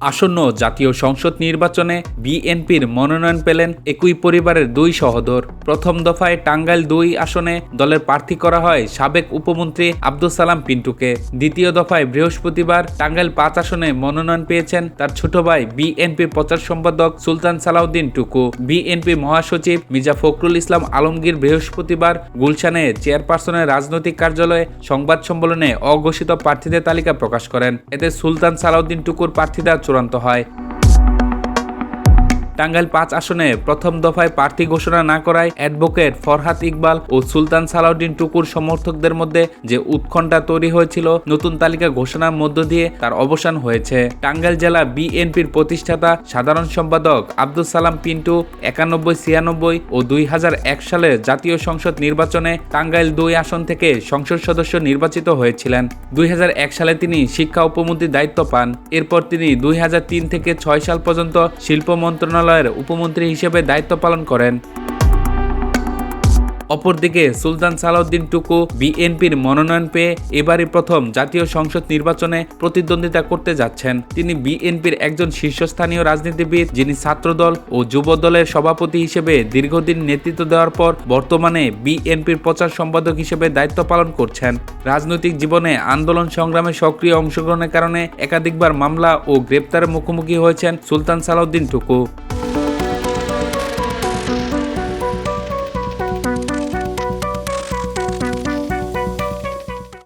আসন্ন জাতীয় সংসদ নির্বাচনে বিএনপির মনোনয়ন পেলেন একই পরিবারের দুই সহোদর। প্রথম দফায় টাঙ্গাইল দুই আসনে দলের প্রার্থী করা হয় সাবেক উপমন্ত্রী আব্দুল সালাম পিন্টুকে। দ্বিতীয় দফায় বৃহস্পতিবার টাঙ্গাইল পাঁচ আসনে মনোনয়ন পেয়েছেন তার ছোট ভাই বিএনপির প্রচার সম্পাদক সুলতান সালাউদ্দিন টুকু। বিএনপি মহাসচিব মির্জা ফখরুল ইসলাম আলমগীর বৃহস্পতিবার গুলশানে চেয়ারপারসনের রাজনৈতিক কার্যালয়ে সংবাদ সম্মেলনে অঘোষিত প্রার্থীদের তালিকা প্রকাশ করেন। এতে সুলতান সালাউদ্দিন টুকুর প্রার্থীরা চূড়ান্ত হয়। টাঙ্গাইল পাঁচ আসনে প্রথম দফায় প্রার্থী ঘোষণা না করায় অ্যাডভোকেট ফরহাদ ইকবাল ও সুলতান সালাউদ্দিন টুকুর সমর্থকদের মধ্যে যে উৎকণ্ঠা তৈরি হয়েছিল, নতুন তালিকা ঘোষণার মধ্য দিয়ে তার অবসান হয়েছে। টাঙ্গাইল জেলা বিএনপির প্রতিষ্ঠাতা, সাধারণ সম্পাদক আব্দুল সালাম পিন্টু, একানব্বই, ছিয়ানব্বই ও দুই সালের জাতীয় সংসদ নির্বাচনে টাঙ্গাইল দুই আসন থেকে সংসদ সদস্য নির্বাচিত হয়েছিলেন। দুই হাজার এক সালে তিনি শিক্ষা উপমন্ত্রীর দায়িত্ব পান। এরপর তিনি দুই হাজার তিন থেকে ছয় সাল পর্যন্ত শিল্প মন্ত্রণালয়ের উপমন্ত্রী হিসেবে দায়িত্ব পালন করেন। অপরদিকে, সুলতান সালাউদ্দিন টুকু বিএনপির মনোনয়ন পেয়ে এবারই প্রথম জাতীয় সংসদ নির্বাচনে প্রতিদ্বন্দ্বিতা করতে যাচ্ছেন। তিনি বিএনপির একজন শীর্ষস্থানীয় রাজনীতিবিদ, যিনি ছাত্রদল ও যুব দলের সভাপতি হিসেবে দীর্ঘদিন নেতৃত্ব দেওয়ার পর বর্তমানে বিএনপির প্রচার সম্পাদক হিসেবে দায়িত্ব পালন করছেন। রাজনৈতিক জীবনে আন্দোলন সংগ্রামে সক্রিয় অংশগ্রহণের কারণে একাধিকবার মামলা ও গ্রেপ্তারের মুখোমুখি হয়েছেন সুলতান সালাউদ্দিন টুকু।